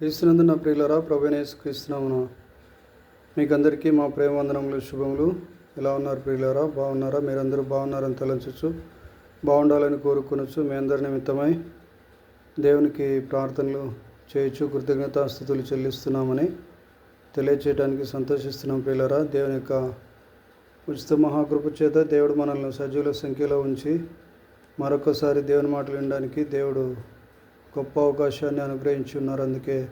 క్రీస్తునందు నా ప్రియులరా ప్రభునేసు క్రీస్తునామున మీకందరికీ మా ప్రేమ వందనములు శుభములు. ఎలా ఉన్నారు ప్రియులరా? బాగున్నారా? మీరందరూ బాగున్నారని తలంచచ్చు బాగుండాలని కోరుకొనొచ్చు మీ అందరి నిమిత్తమై దేవునికి ప్రార్థనలు చేయొచ్చు కృతజ్ఞతాస్థుతులు చెల్లిస్తున్నామని తెలియచేయడానికి సంతోషిస్తున్నాం ప్రియులరా. దేవుని యొక్క ఉచిత మహాకృప చేత దేవుడు మనల్ని సజీవుల సంఖ్యలో ఉంచి మరొకసారి దేవుని మాటలు వినడానికి దేవుడు గొప్ప అవకాశాన్ని అనుగ్రహించి ఉన్నారు అందుకే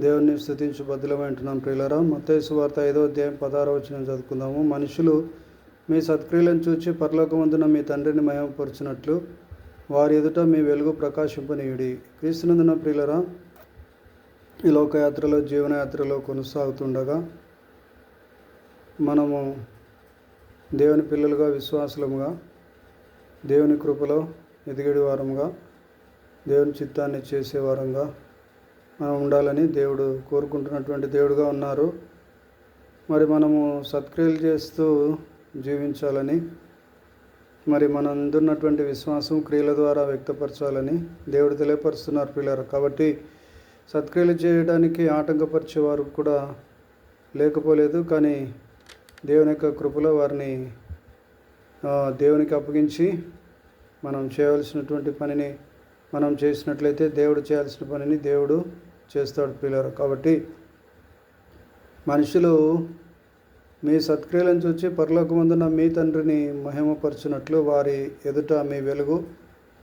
దేవుణ్ణి స్థుతించి బద్దులమంటున్నాం ప్రియులరా మత్తయి వార్త ఐదో అధ్యాయం పదహారో వచ్చిన చదువుకుందాము. మనుషులు మీ సత్క్రియలను చూచి పరలోకమందున మీ తండ్రిని మయమపరుచినట్లు వారి ఎదుట మీ వెలుగు ప్రకాశింపనీయుడి. క్రీస్తునందున ప్రియులరా ఈ లోకయాత్రలో జీవనయాత్రలో కొనసాగుతుండగా మనము దేవుని పిల్లలుగా విశ్వాసులముగా దేవుని కృపలో ఎదిగడి వారముగా దేవుని చిత్తాన్ని చేసేవారంగా మనం ఉండాలని దేవుడు కోరుకుంటున్నటువంటి దేవుడుగా ఉన్నారు. మరి మనము సత్క్రియలు చేస్తూ జీవించాలని మరి మన అందున్నటువంటి విశ్వాసం క్రియల ద్వారా వ్యక్తపరచాలని దేవుడు తెలియపరుస్తున్నారు పిల్లలు కాబట్టి సత్క్రియలు చేయడానికి ఆటంకపరిచే వారు కూడా లేకపోలేదు కానీ దేవుని యొక్క కృపలో వారిని దేవునికి అప్పగించి మనం చేయవలసినటువంటి పనిని మనం చేసినట్లయితే దేవుడు చేయాల్సిన పనిని దేవుడు చేస్తాడు పిల్లలు. కాబట్టి మనుషులు మీ సత్క్రియలను చూచి పరలోకమందున మీ తండ్రిని మహిమపరచునట్లు వారి ఎదుట మీ వెలుగు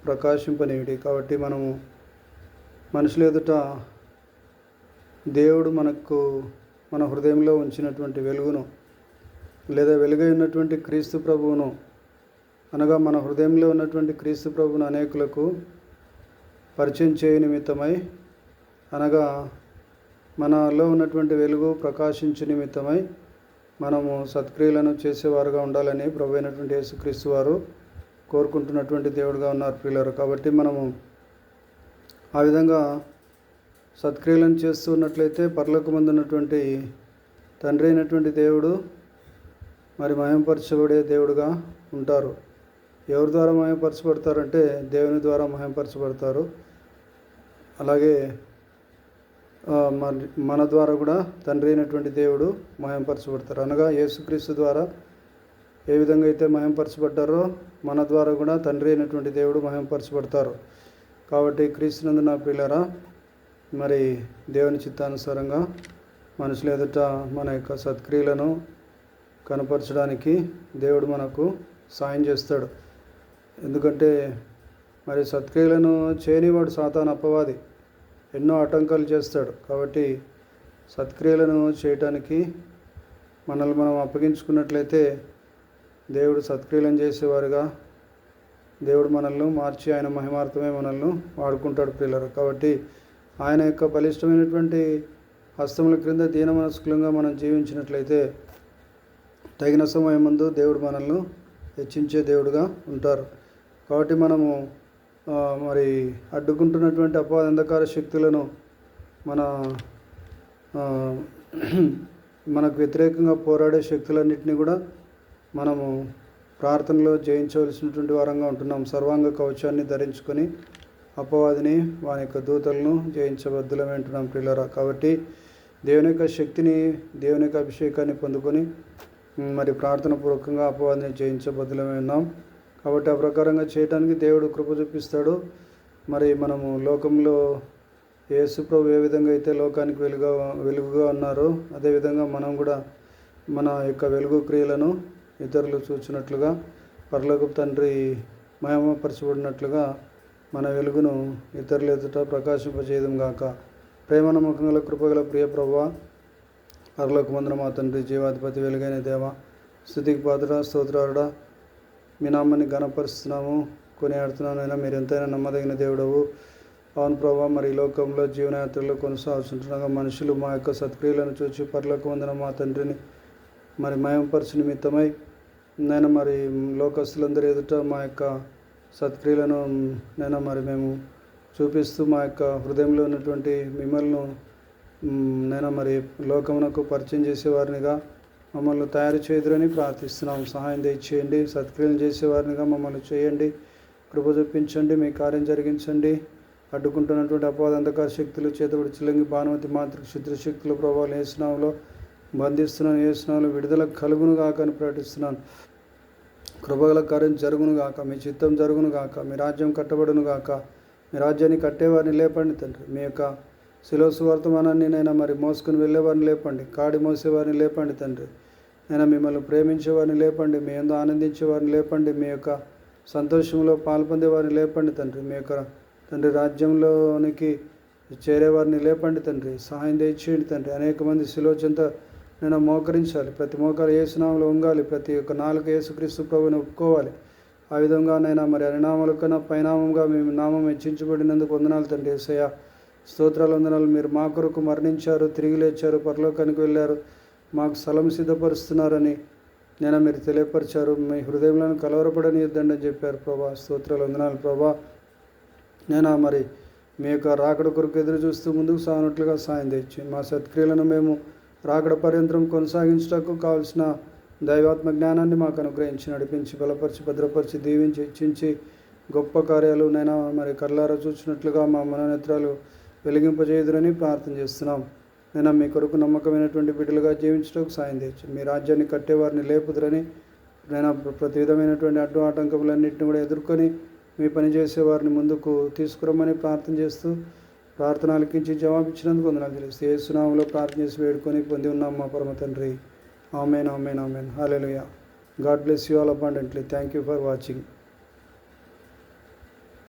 ప్రకాశింపనీయుడి. కాబట్టి మనము మనుషుల ఎదుట దేవుడు మనకు మన హృదయంలో ఉంచినటువంటి వెలుగును లేదా వెలుగై ఉన్నటువంటి క్రీస్తు ప్రభువును అనగా మన హృదయంలో ఉన్నటువంటి క్రీస్తు ప్రభువును అనేకులకు పరిచయం చేయ నిమిత్తమై అనగా మనలో ఉన్నటువంటి వెలుగు ప్రకాశించు నిమిత్తమై మనము సత్క్రియలను చేసేవారుగా ఉండాలని ప్రభు అయినటువంటి యేసుక్రీస్తు వారు కోరుకుంటున్నటువంటి దేవుడుగా ఉన్నారు ప్రియులారు. కాబట్టి మనము ఆ విధంగా సత్క్రియలను చేస్తూ ఉన్నట్లయితే పర్లకు ఉన్నటువంటి తండ్రి అయినటువంటి దేవుడు మరి మయంపరచబడే దేవుడుగా ఉంటారు. ఎవరి ద్వారా మయంపరచబడతారంటే దేవుని ద్వారా మయంపరచబడతారు అలాగే మరి మన ద్వారా కూడా తండ్రి అయినటువంటి దేవుడు మయంపరచబడతారు అనగా యేసుక్రీస్తు ద్వారా ఏ విధంగా అయితే మయంపరచబడ్డారో మన ద్వారా కూడా తండ్రి అయినటువంటి దేవుడు మయంపరచబడతారు కాబట్టి క్రీస్తునందు నా పిల్లరా మరి దేవుని చిత్తానుసారంగా మనుషుల ఎదుట మన యొక్క సత్క్రియలను కనపరచడానికి దేవుడు మనకు సాయం చేస్తాడు. ఎందుకంటే మరి సత్క్రియలను చేయనివాడు సాతాను అప్పవాది ఎన్నో ఆటంకాలు చేస్తాడు. కాబట్టి సత్క్రియలను చేయటానికి మనల్ని మనం అప్పగించుకున్నట్లయితే దేవుడు సత్క్రియలను చేసేవారుగా. దేవుడు మనల్ని మార్చి ఆయన మహిమార్థమే మనల్ని వాడుకుంటాడు పిల్లలు కాబట్టి ఆయన యొక్క బలిష్టమైనటువంటి హస్తముల క్రింద దీన మనస్కులంగా మనం జీవించినట్లయితే తగిన సమయం ముందు దేవుడు మనల్ని హెచ్చించే దేవుడుగా ఉంటారు. కాబట్టి మనము మరి అడ్డుకుంటున్నటువంటి అపవాద అంధకార శక్తులను మన మనకు వ్యతిరేకంగా పోరాడే శక్తులన్నింటినీ కూడా మనము ప్రార్థనలో జయించవలసినటువంటి వారంగా ఉంటున్నాం. సర్వాంగ కవచాన్ని ధరించుకొని అపవాదిని వాని యొక్క దూతలను జయించబద్దులమే ఉంటున్నాం పిల్లరా కాబట్టి దేవుని యొక్క శక్తిని దేవుని యొక్క అభిషేకాన్ని పొందుకొని మరి ప్రార్థన పూర్వకంగా అపవాదిని జయించబద్దులమే ఉన్నాం. కాబట్టి ఆ ప్రకారంగా చేయడానికి దేవుడు కృప చూపిస్తాడు. మరి మనము లోకంలో యేసుప్రభు ఏ విధంగా అయితే లోకానికి వెలుగా వెలుగుగా ఉన్నారో అదేవిధంగా మనం కూడా మన యొక్క వెలుగు క్రియలను ఇతరులు చూచినట్లుగా పర్లకు తండ్రి మయమపరచబడినట్లుగా మన వెలుగును ఇతరుల ఎదుట ప్రకాశింపజేయడం గాక. ప్రేమ నమ్మకంగల కృపగల ప్రియ ప్రభా పర్లకు మందున మా తండ్రి జీవాధిపతి వెలుగైన దేవ స్థుతికి పాత్ర స్తోత్రారుడా మీ నామాన్ని గణపరుస్తున్నాము కొని ఆడుతున్నాను అయినా మీరు ఎంతైనా నమ్మదగిన దేవుడవు. అవును ప్రభా మరి ఈ లోకంలో జీవనయాత్రలో కొనసాగుతుండగా మనుషులు మా యొక్క సత్క్రియలను చూసి పర్లకు వందన మా తండ్రిని మరి మయంపరచు నిమిత్తమై నేను మరి లోకస్తులందరి ఎదుట మా యొక్క సత్క్రియలను నేను మరి మేము చూపిస్తూ మా యొక్క హృదయంలో ఉన్నటువంటి మిమ్మల్ని నేను మరి లోకమునకు పరిచయం చేసేవారినిగా మమ్మల్ని తయారు చేదురని ప్రార్థిస్తున్నాం సహాయం దయచేయండి. సత్క్రియలు చేసేవారినిగా మమ్మల్ని చేయండి. కృప చూపించండి. మీ కార్యం జరిగించండి. అడ్డుకుంటున్నటువంటి అపవాద అంధకార శక్తులు చేతబడి చిలంగి భానుమతి మాతృ క్షుద్ర శక్తులు ప్రభావాలు ఏసునామలో బంధిస్తున్నాను. ఏసునామలో విడుదల కలుగును కాకని అని ప్రకటిస్తున్నాను కృపగల కార్యం జరుగును గాక మీ చిత్తం జరుగును గాక మీ రాజ్యం కట్టబడును గాక మీ రాజ్యాన్ని కట్టేవారిని లేపండి తండ్రి. మీ యొక్క శిలోసు వర్తమానాన్ని నైనా మరి మోసుకుని వెళ్ళేవారిని లేపండి. కాడి మోసేవారిని లేపండి తండ్రి. నేను మిమ్మల్ని ప్రేమించేవారిని లేపండి. మీ ఎందు ఆనందించేవారిని లేపండి. మీ యొక్క సంతోషంలో పాల్పొందేవారిని లేపండి తండ్రి. మీ యొక్క తండ్రి రాజ్యంలోనికి చేరేవారిని లేపండి తండ్రి. సహాయం తెచ్చేయండి తండ్రి. అనేక మంది శిలోచింత నేను మోకరించాలి. ప్రతి మోకాలు ఏసునామలో ఉండాలి. ప్రతి ఒక్క నాలుగు ఏసుక్రీస్తు ప్రభుని ఒప్పుకోవాలి. ఆ విధంగా నైనా మరి అరినామాల కన్నా మేము నామం హెచ్చించబడినందుకు వందనాలు తండ్రి. ఏసయ్యా స్తోత్రాలు వందనాలు. మీరు మా కొరకు మరణించారు తిరిగి లేచారు పరలోకానికి వెళ్ళారు. మాకు స్థలం సిద్ధపరుస్తున్నారని నేను మీరు తెలియపరిచారు. మీ హృదయంలో కలవరపడని ఇద్దండి అని చెప్పారు ప్రభా. స్తోత్రాలు వందనాలు ప్రభా. నేను మరి మీ యొక్క రాకడ కొరకు ఎదురు చూస్తూ ముందుకు సాగినట్లుగా సాయం తెచ్చి మా సత్క్రియలను మేము రాకడ పర్యంతరం కొనసాగించటకు కావలసిన దైవాత్మ జ్ఞానాన్ని మాకు అనుగ్రహించి నడిపించి బలపరిచి భద్రపరిచి దీవించి ఇచ్చించి గొప్ప కార్యాలు నైనా మరి కళ్ళారా చూసినట్లుగా మా మననేత్రాలు వెలిగింపజేయుదురని ప్రార్థన చేస్తున్నాం. నేను మీ కొరకు నమ్మకమైనటువంటి బిడ్డలుగా జీవించడానికి సాయం తెచ్చు మీ రాజ్యాన్ని కట్టేవారిని లేపుదురని నేను ప్రతి విధమైనటువంటి అడ్డు ఆటంకములన్నింటిని కూడా ఎదుర్కొని మీ పని చేసేవారిని ముందుకు తీసుకురమ్మని ప్రార్థన చేస్తూ ప్రార్థన ఆలకించి జవాబిచ్చినందుకు వందనాలు తెలుస్తూ ఏ సునామంలో ప్రార్థన చేసి వేడుకొని పొంది ఉన్నాం మా పరమ తండ్రి. Amen amen amen. Hallelujah God bless you all abundantly thank you for watching.